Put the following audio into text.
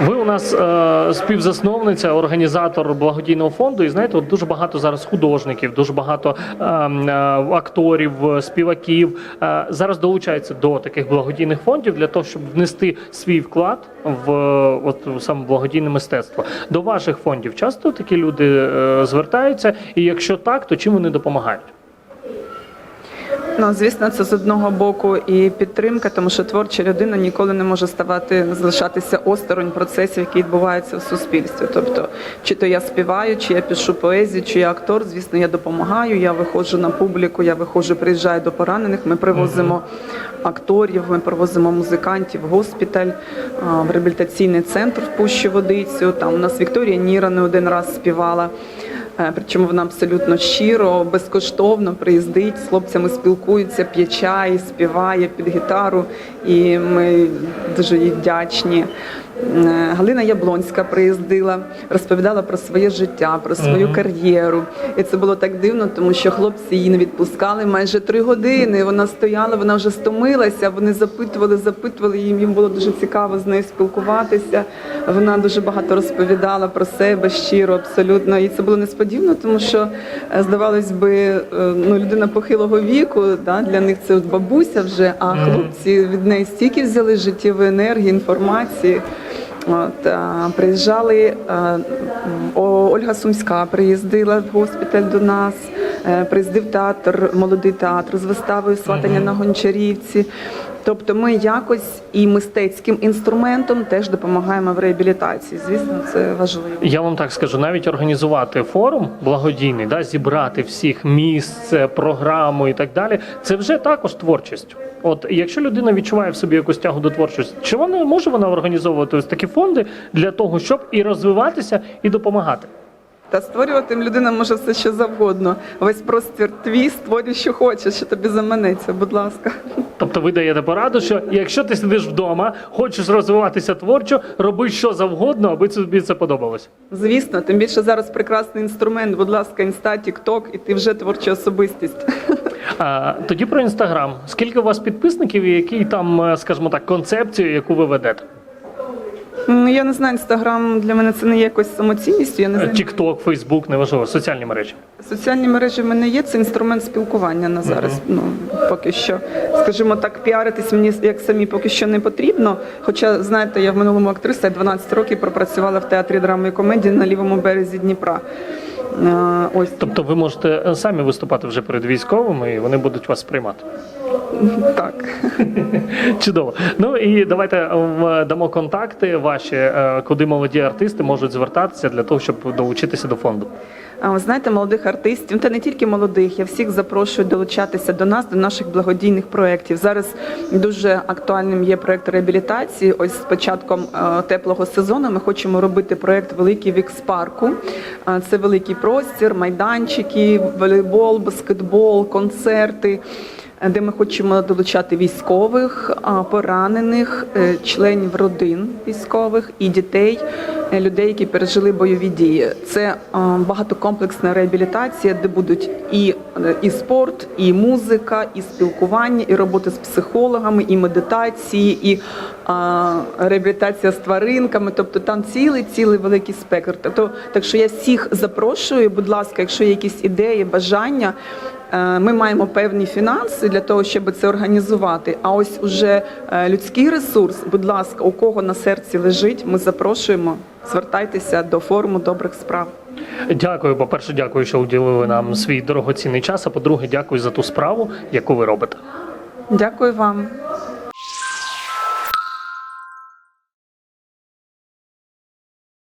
Ви у нас е, співзасновниця, організатор благодійного фонду. І знаєте, от дуже багато зараз художників, дуже багато е, е, акторів, співаків е, зараз долучаються до таких благодійних фондів для того, щоб внести свій вклад в от саме благодійне мистецтво. До ваших фондів часто такі люди е, звертаються, і якщо так, то чим вони допомагають? Ну, звісно, це з одного боку і підтримка, тому що творча людина ніколи не може ставати залишатися осторонь процесів, які відбуваються в суспільстві. Тобто, чи то я співаю, чи я пишу поезію, чи я актор. Звісно, я допомагаю. Я виходжу на публіку, я виходжу, приїжджаю до поранених. Ми привозимо акторів, ми привозимо музикантів в госпіталь, в реабілітаційний центр в Пущу Водицю. Там у нас Вікторія Ніра не один раз співала. Е, Причому вона абсолютно щиро, безкоштовно приїздить, з хлопцями спілкується, п'є чай, співає під гітару, і ми дуже їй вдячні. Е, Галина Яблонська приїздила, розповідала про своє життя, про свою кар'єру. І це було так дивно, тому що хлопці її не відпускали майже три години. Вона стояла, вона вже стомилася. Вони запитували, запитували. Їм їм було дуже цікаво з нею спілкуватися. Вона дуже багато розповідала про себе щиро, абсолютно. І це було несподівано, тому що е, здавалось би, е, ну людина похилого віку, да, для них це от бабуся вже. А хлопці від неї стільки взяли життєвої енергії, інформації. От, приїжджали а, м, О- Ольга Сумська приїздила в госпіталь до нас, е, приїздив театр, молодий театр з виставою Сватання на Гончарівці. Тобто ми якось і мистецьким інструментом теж допомагаємо в реабілітації. Звісно, це важливо. Я вам так скажу, навіть організувати форум благодійний, да, зібрати всіх місце, програму і так далі. Це вже також творчість. От якщо людина відчуває в собі якусь тягу до творчості, чи вона може вона організовувати ось такі фонди для того, щоб і розвиватися, і допомагати? Та створювати людина може все що завгодно. Весь простір твій створюй, що хочеш, що тобі заманеться. Будь ласка. Тобто ви даєте пораду, що якщо ти сидиш вдома, хочеш розвиватися творчо, роби що завгодно, аби тобі це подобалось. Звісно, тим більше зараз прекрасний інструмент. Будь ласка, інста, тікток, і ти вже творча особистість. А, тоді про інстаграм. Скільки у вас підписників і який там, е, скажімо так, концепцію, яку ви ведете? Ну, я не знаю, інстаграм для мене це не є якось самоцінністю. Я не знаю. Тікток, Фейсбук, неважливо, соціальні мережі. Соціальні мережі в мене є, це інструмент спілкування на зараз. Ну поки що, скажімо так, піаритись мені як самі поки що не потрібно. Хоча, знаєте, я в минулому актриса я 12 років пропрацювала в театрі драми і комедії на лівому березі Дніпра. Е, Ось Тобто ви можете е, самі виступати вже перед військовими, і вони будуть вас сприймати. Так. Чудово. Ну і давайте е, дамо контакти ваші, е, куди молоді артисти можуть звертатися для того, щоб долучитися до фонду. А ви знаєте, молодих артистів, та не тільки молодих, я всіх запрошую долучатися до нас, до наших благодійних проєктів. Зараз дуже актуальним є проєкт реабілітації. Ось з початком е, теплого сезону ми хочемо робити проєкт Великий Вікс-парку. Е, Це великий простір, майданчики, волейбол, баскетбол, концерти. Де ми хочемо долучати військових, поранених, е, членів родин військових і дітей, е, людей, які пережили бойові дії. Це багатокомплексна реабілітація, де будуть і, е, і спорт, і музика, і спілкування, і робота з психологами, і медитації, і реабілітація з тваринками. Тобто там цілий цілий великий спектр. Тобто, так що я всіх запрошую, будь ласка, якщо є якісь ідеї, бажання. Е, Ми маємо певні фінанси для того, щоб це організувати. А ось уже е, людський ресурс, будь ласка, у кого на серці лежить, ми запрошуємо. Звертайтеся до форуму добрих справ. Дякую. По-перше, дякую, що уділили нам свій дорогоцінний час. А по-друге, дякую за ту справу, яку ви робите. Дякую вам.